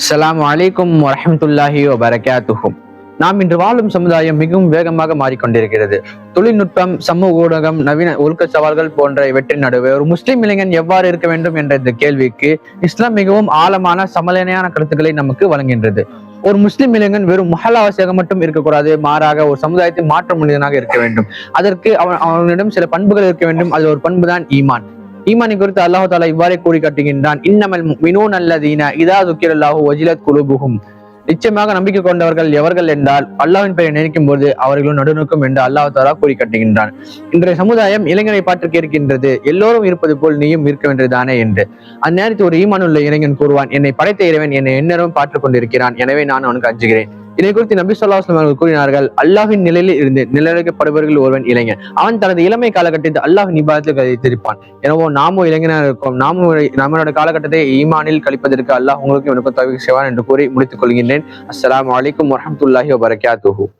அஸ்லாம் அலைக்கும் வரஹ்மத்துல்லாஹி வபரகாத்துஹும் நாம் இன்று வாழும் சமுதாயம் மிகவும் வேகமாக மாறிக்கொண்டிருக்கிறது. தொழில்நுட்பம் சமூக ஊடகம் நவீன ஒழுக்க சவால்கள் போன்ற இவற்றின் நடுவே ஒரு முஸ்லிம் இளைஞன் எவ்வாறு இருக்க வேண்டும் என்ற இந்த கேள்விக்கு இஸ்லாம் மிகவும் ஆழமான சமநிலையான கருத்துக்களை நமக்கு வழங்குகின்றது. ஒரு முஸ்லிம் இளைஞன் வெறும் மஹல்லாவாசியாக மட்டும் இருக்கக்கூடாது மாறாக ஒரு சமுதாயத்தை மாற்ற மனிதனாக இருக்க வேண்டும். அதற்கு அவன் அவனிடம் சில பண்புகள் இருக்க வேண்டும். அதில் ஒரு பண்பு தான் ஈமான். ஈமானை குறித்து அல்லாஹு தாலா இவ்வாறே கூறி காட்டுகின்றான். இன்னமல் மினூன் அல்லதீன இதா துக்கிரல்லாஹு வஜிலத் குலுபுகும் நிச்சயமாக நம்பிக்கை கொண்டவர்கள் எவர்கள் என்றால் அல்லாவின் பெயரை நினைக்கும் போது அவர்களும் நடுநோக்கம் என்று அல்லாஹ் தாலா கூறி காட்டுகின்றான். இன்றைய சமுதாயம் இளைஞரை பார்த்து கேட்கின்றது எல்லோரும் இருப்பது போல் நீயும் இருக்க வேண்டியதானே என்று. அந்நேரத்தில் ஒரு ஈமானுள்ள இளைஞன் கூறுவான் என்னை படைத்த இறைவன் என்னை எந்நேரமும் பார்த்து கொண்டிருக்கிறான். எனவே நான் அவனுக்கு அஞ்சுகிறேன். இதை குறித்து நபி சொல்லாஸ்லம் அவர்கள் கூறினார்கள் அல்லாஹின் நிலையில் இருந்து நிலைப்படுபவர்கள் ஒருவன் இளைஞன். அவன் தனது இளமை காலகட்டத்தில் அல்லாஹ் நிபாதத்தில் கழித்திருப்பான் எனவே நாமும் இளைஞனாக இருக்கோம் நாமும் நம்மளோட காலகட்டத்தை ஈமானில் கழிப்பதற்கு அல்லாஹ் உங்களுக்கு எனக்கு தவிர செய்வான் என்று கூறி முடித்துக் கொள்கின்றேன். அஸ்லாம் வலைக்கம் வரமத்துல்லாஹி வபரகாத்துஹு.